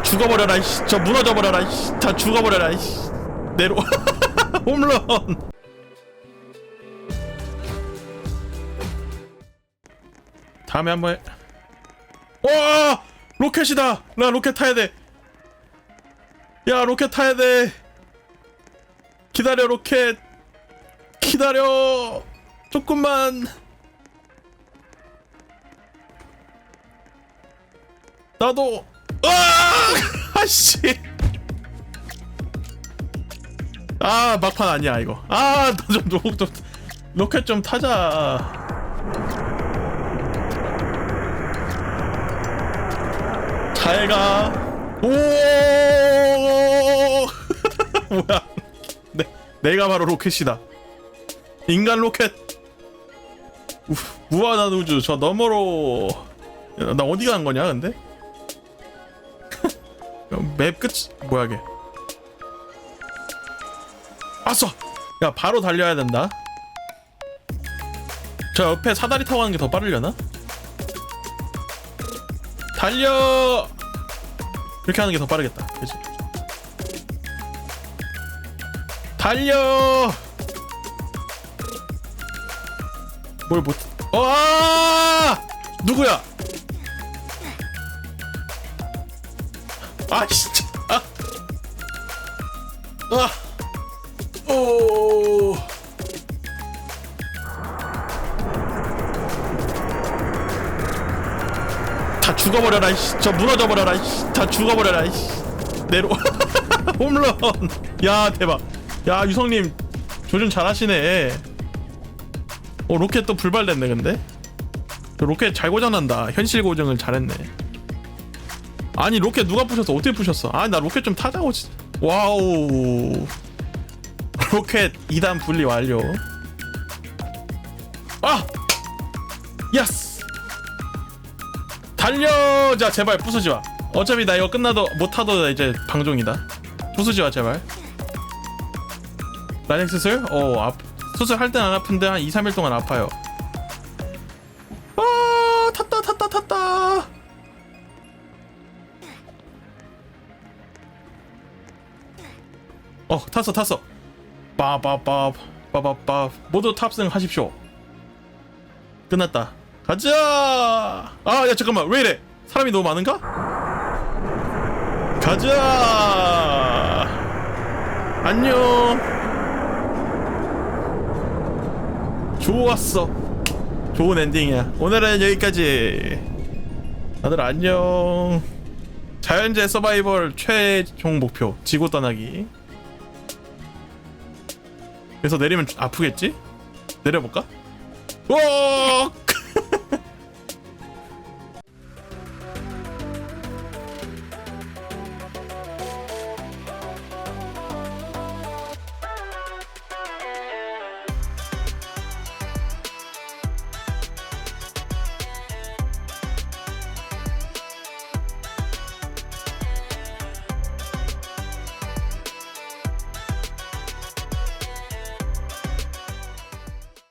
다 죽어버려라 이씨. 저 무너져버려라 이씨. 다 죽어버려라 이씨. 내려 홈런. 다음에 한번 해. 와 로켓이다. 나 로켓 타야 돼야 로켓 타야 돼. 기다려 로켓. 기다려. 조금만. 나도. 아 아씨. 아 막판 아니야 이거. 아나좀 좀, 좀 로켓 좀 타자. 잘 가. 오! 뭐야. 내, 내가 바로 로켓이다. 인간 로켓. 우, 무한한 우주 저 너머로. 야, 나 어디 가는 거냐 근데 맵끝 뭐야 이게? 아싸! 야 바로 달려야 된다. 저 옆에 사다리 타고 가는 게 더 빠르려나? 달려! 이렇게 하는 게 더 빠르겠다. 그지 달려! 뭘못와 누구야 아 진짜. 아. 아. 오. 다 죽어버려라 이씨. 저 무너져버려라 이씨. 다 죽어버려라 이씨. 내려 홈런. 야 대박. 야 유성님. 조준 잘하시네. 어 로켓 또 불발됐네 근데? 저 로켓 잘 고장난다. 현실 고정을 잘했네 아니 로켓 누가 부셨어? 어떻게 부셨어? 아나 로켓 좀 타자고 진짜 와우. 로켓 2단 분리 완료. 아! 예스! 달려자 제발 부수지 마. 어차피 나 이거 끝나도 못 타도 이제 방종이다. 부수지 마 제발. 라넥 수술? 어 아, 수술 할 땐 안 아픈데 한 2, 3일 동안 아파요 어 탔어 탔어. 빠바바 모두 탑승하십시오. 끝났다. 가자! 아 야 잠깐만. 왜 이래? 사람이 너무 많은가? 가자! 안녕. 좋았어. 좋은 엔딩이야. 오늘은 여기까지. 다들 안녕. 자연재 서바이벌 최종 목표. 지구 떠나기 그래서 내리면 아프겠지? 내려볼까? 오